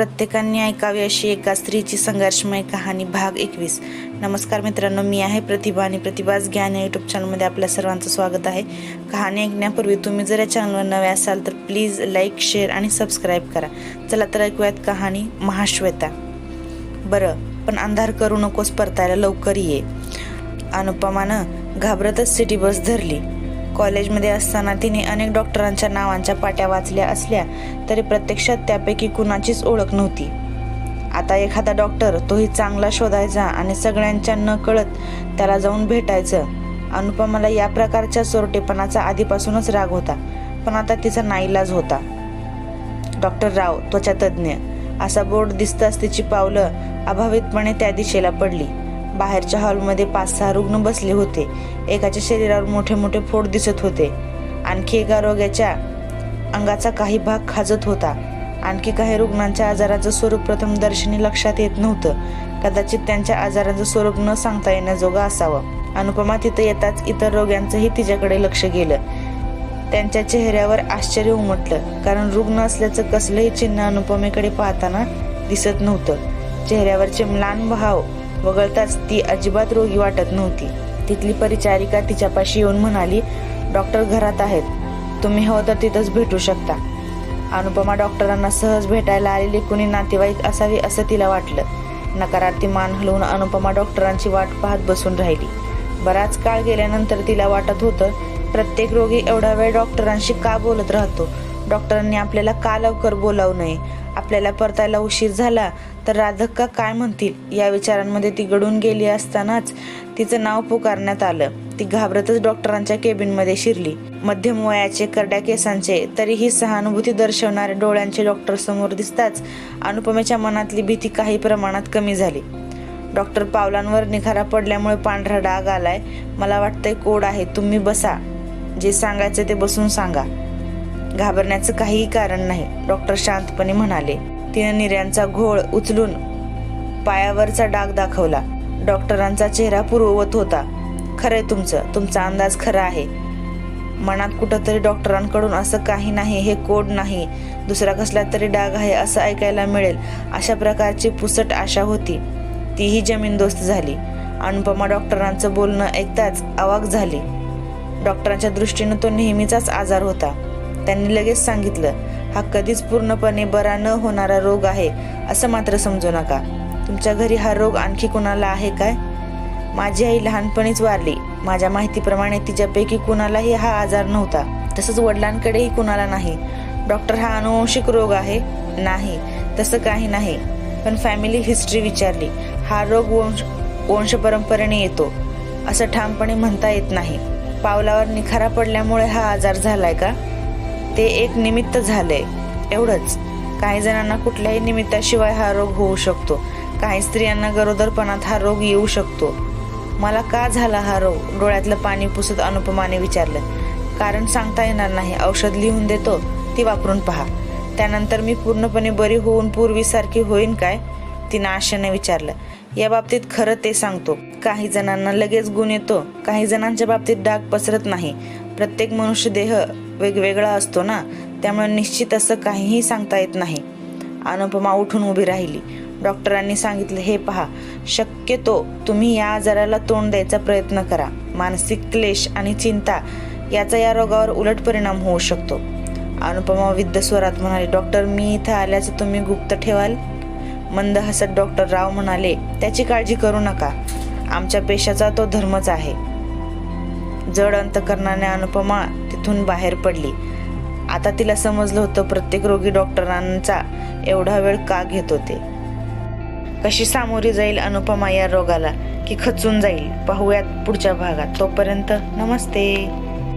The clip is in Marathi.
प्रत्येकाने ऐकावी अशी एका स्त्रीची संघर्षमय कहाणी भाग एकवीस. नमस्कार मित्रांनो मी आहे प्रतिभा आणि प्रतिभाज ज्ञान या यूट्यूब चॅनलमध्ये आपल्या सर्वांचं स्वागत आहे. कहाणी ऐकण्यापूर्वी तुम्ही जर या चॅनलवर नवे असाल तर प्लीज लाईक शेअर आणि सबस्क्राईब करा. चला तर ऐकूयात कहाणी महाश्वेता. बरं पण अंधार करू नकोस परतायला लवकर ये. अनुपमानं घाबरतच सिटी बस धरली. कॉलेजमध्ये असताना तिने अनेक डॉक्टरांच्या नावांच्या पाट्या वाचल्या असल्या तरी प्रत्यक्षात त्यापैकी कुणाचीच ओळख नव्हती. आता एखादा डॉक्टर तोही चांगला शोधायचा आणि सगळ्यांच्या न कळत त्याला जाऊन भेटायचं. अनुपमाला या प्रकारच्या चोरटेपणाचा आधीपासूनच राग होता पण आता तिचा नाईलाज होता. डॉक्टर राव त्वचा तज्ज्ञ असा बोर्ड दिसताच तिची पावलं अभावितपणे त्या दिशेला पडली. बाहेरच्या हॉलमध्ये पाच सहा रुग्ण बसले होते. एकाच्या शरीरावर मोठे मोठे फोड दिसत होते. आणखी एका रोग्याच्या अंगाचा काही भाग खाजत होता. आणखी काही रुग्णांच्या आजाराचं स्वरूप प्रथम दर्शनी लक्षात येत नव्हतं. कदाचित त्यांच्या आजाराचं स्वरूप न सांगता येण्याजोगं असावं. अनुपमा तिथं येताच इतर रोग्यांचंही तिच्याकडे लक्ष गेलं. त्यांच्या चेहऱ्यावर आश्चर्य उमटलं कारण रुग्ण असल्याचं कसलंही चिन्ह अनुपमेकडे पाहताना दिसत नव्हतं. चेहऱ्यावरचे म्लान भाव वगळताच ती अजिबात रोगी वाटत नव्हती. तिथली परिचारिका तिच्यापाशी येऊन म्हणाली डॉक्टर घरात आहेत. तुम्ही हो तर तिथंच भेटू शकता. अनुपमा डॉक्टरांना सहज भेटायला आलेली कुणी नातेवाईक असावी असं तिला वाटलं. नकारार्थी मान हलवून अनुपमा डॉक्टरांची वाट पाहत बसून राहिली. बराच काळ गेल्यानंतर तिला वाटत होतं प्रत्येक रोगी एवढा वेळ डॉक्टरांशी का बोलत राहतो? डॉक्टरांनी आपल्याला का लवकर बोलावू नये? आपल्याला परतायला उशीर झाला तर राधक्का काय म्हणतील? या विचारांमध्ये ती गडून गेली असतानाच तिचं नाव पुकारण्यात आलं. ती घाबरतच डॉक्टरांच्या केबिनमध्ये शिरली. मध्यम वयाचे करड्या केसांचे तरीही सहानुभूती दर्शवणारे डोळ्यांचे डॉक्टर समोर दिसताच अनुपमेच्या मनातली भीती काही प्रमाणात कमी झाली. डॉक्टर पावलांवर निखारा पडल्यामुळे पांढरा डाग आलाय. मला वाटतंय कोड आहे तुम्ही बसा. जे सांगायचं ते बसून सांगा. घाबरण्याचं काहीही कारण नाही डॉक्टर शांतपणे म्हणाले. तिने निर्यांचा घोळ उचलून पायावरचा डाग दाखवला. डॉक्टरांचा चेहरा पूर्ववत होता. खरंय तुमचं तुमचा अंदाज खरा आहे. मनात कुठंतरी डॉक्टरांकडून असं काही नाही हे कोड नाही. दुसरा कसला तरी डाग आहे असं ऐकायला मिळेल अशा प्रकारची पुसट आशा होती. तीही जमीनदोस्त झाली. अनुपमा डॉक्टरांचं बोलणं ऐकताच अवाक झाली. डॉक्टरांच्या दृष्टीनं तो नेहमीचाच आजार होता. त्यांनी लगेच सांगितलं हा कधीच पूर्णपणे बरा न होणारा रोग आहे असं मात्र समजू नका. तुमच्या घरी हा रोग आणखी कुणाला आहे काय? माझी आई लहानपणीच वारली. माझ्या माहितीप्रमाणे तिच्यापैकी कुणालाही हा आजार नव्हता. तसंच वडिलांकडेही कुणाला नाही. डॉक्टर हा अनुवंशिक रोग आहे. नाही तसं काही नाही. पण फॅमिली हिस्ट्री विचारली. हा रोग वंश वंश परंपरेने येतो. असं ठामपणे म्हणता येत नाही. पावलावर निखारा पडल्यामुळे हा आजार झालाय का? ते एक निमित्त झाले एवढंच. काही जणांना कुठल्याही निमित्ताशिवाय हा रोग होऊ शकतो. काही स्त्रियांना गरोदरपणात हा रोग येऊ शकतो. मला का झाला हा रोग? डोळ्यातलं पाणी पुसत अनुपमाने विचारलं. कारण सांगता येणार नाही. औषध लिहून देतो. ती वापरून पहा. त्यानंतर मी पूर्णपणे बरी होऊन पूर्वीसारखी होईन काय? तिनं आशेने विचारलं. या बाबतीत खरं ते सांगतो. काही जणांना लगेच गुण येतो. काही जणांच्या बाबतीत डाग पसरत नाही. प्रत्येक मनुष्य देह वेगवेगळा असतो ना त्यामुळे निश्चित असं काहीही सांगता येत नाही. अनुपमा उठून उभी राहिली. डॉक्टरांनी सांगितलं हे पहा शक्यतो तुम्ही या आजाराला तोंड द्यायचा प्रयत्न करा. मानसिक क्लेश आणि चिंता याचा या रोगावर उलट परिणाम होऊ शकतो. अनुपमा विद्ध स्वरात म्हणाले डॉक्टर मी इथं आल्याचं तुम्ही गुप्त ठेवाल? मंद हसत डॉक्टर राव म्हणाले त्याची काळजी करू नका. आमच्या पेशाचा तो धर्मच आहे. जड अंतकरणाने अनुपमा तिथून बाहेर पडली. आता तिला समजलं होतं प्रत्येक रोगी डॉक्टरांचा एवढा वेळ का घेत होते. कशी सामोरी जाईल अनुपमा या रोगाला? की खचून जाईल? पाहूयात पुढच्या भागात. तोपर्यंत नमस्ते.